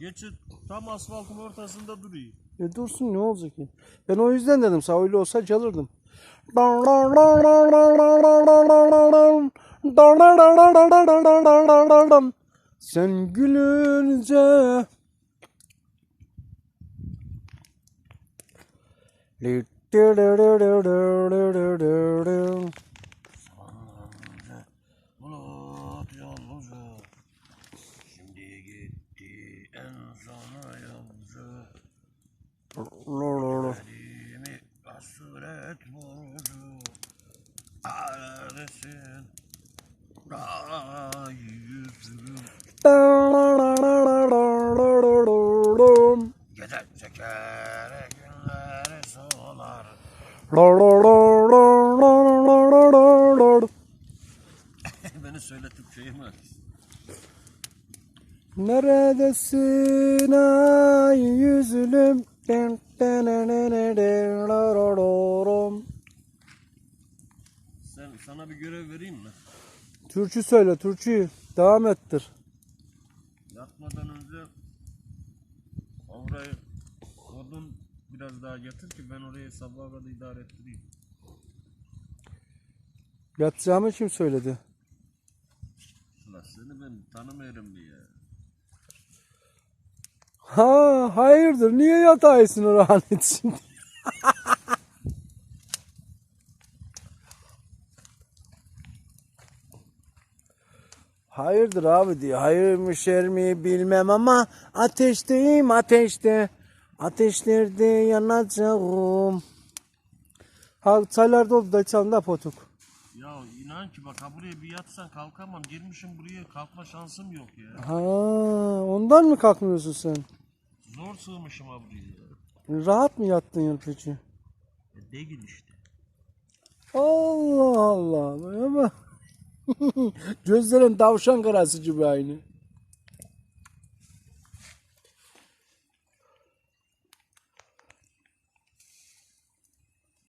Geçit tam asfaltın ortasında duruyor. E dursun ne olacak ki? Ben o yüzden dedim öyle olsa çalırdım. Sen gülünce sona yolcu. Elimi hasret vurdu. Ağrısın. Ay yüzüm. Gece çeker günleri solar. Beni söyletip şey mi? Neredesin ay yüzülüm? Sen sana bir görev vereyim mi? Türkü söyle, türküyü. Devam ettir. Yatmadan önce orayı odun biraz daha getir ki ben orayı sabaha kadar idare ettireyim. Yatacağımı kim söyledi? Ulan seni ben tanımıyorum diye. Ha, hayırdır? Niye yataysın o rahat şimdi? Hayırdır abi diyor. Hayır mı şer mi bilmem ama ateşteyim ateşte. Ateşlerde yanacağım. Ha çaylarda oldu da çalın da potuk. Ya inan ki bak ha buraya bir yatsan kalkamam. Girmişim buraya kalkma şansım yok ya. Ha ondan mı kalkmıyorsun sen? Zor sığmışım ha buraya. Rahat mı yattın ya peki? E, değil işte. Allah Allah. Bak. Gözlerin tavşan karası gibi aynı.